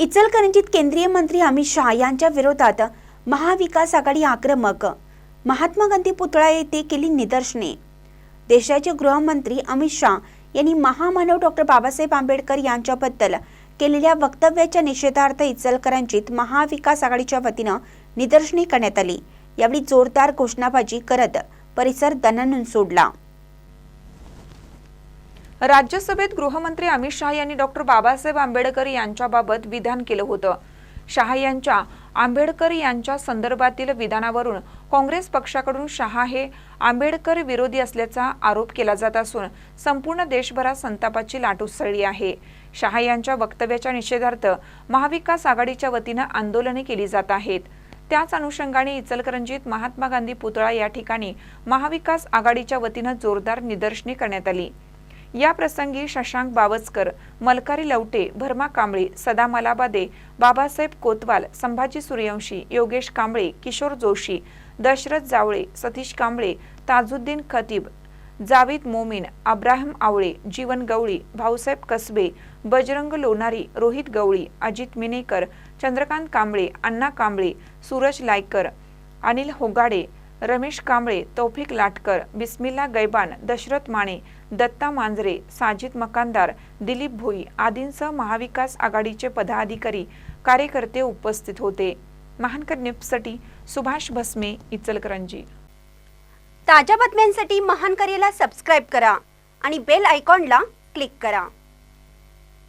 इचलकरंजीत केंद्रीय मंत्री अमित शहा यांच्या विरोधात महाविकास आघाडी आक्रमक. महात्मा गांधी पुतळा येथे केली निदर्शने. देशाचे गृहमंत्री अमित शहा यांनी महामानव डॉक्टर बाबासाहेब आंबेडकर यांच्याबद्दल केलेल्या वक्तव्याच्या निषेधार्थ इचलकरंजीत महाविकास आघाडीच्या वतीनं निदर्शने करण्यात आली. यावेळी जोरदार घोषणाबाजी करत परिसर दणनून सोडला. राज्यसभेत गृहमंत्री अमित शहा यांनी डॉक्टर बाबासाहेब आंबेडकर यांच्याबाबत विधान केलं होतं. शहा यांच्या आंबेडकर यांच्या संदर्भातील विधानावरून काँग्रेस पक्षाकडून शहा हे आंबेडकर विरोधी असल्याचा आरोप केला जात असून संपूर्ण देशभरात संतापाची लाट उसळली आहे. शहा यांच्या वक्तव्याच्या निषेधार्थ महाविकास आघाडीच्या वतीनं आंदोलने केली जात आहेत. त्याच अनुषंगाने इचलकरंजीत महात्मा गांधी पुतळा या ठिकाणी महाविकास आघाडीच्या वतीनं जोरदार निदर्शने करण्यात आली. या प्रसंगी शशांक बावस्कर मलकारी लवटे भरमा कांबळे सदा मलाबादे बाबासाहेब कोतवाल संभाजी सूर्यवंशी योगेश कांबळे किशोर जोशी दशरथ जावळे सतीश कांबळे ताजुद्दीन खतीब जावेद मोमीन अब्राहम आवळे जीवन गवळी भाऊसाहेब कसबे बजरंग लोणारी रोहित गवळी अजित मिनेकर चंद्रकांत कांबळे अण्णा कांबळे सूरज लायकर अनिल होगाडे रमेश कांबळे तौफिक लाटकर बिस्मिल्ला गैबान दशरथ माने दत्ता मांजरे साजिद मकानदार दिलीप भोई आदींसह महाविकास आघाडीचे पदाधिकारी कार्यकर्ते उपस्थित होते. महानकर न्यूजसाठी सुभाष भस्मे इचलकरंजी. ताज्या बातम्यांसाठी महानकरेला सबस्क्राईब करा आणि बेल आयकॉनला क्लिक करा.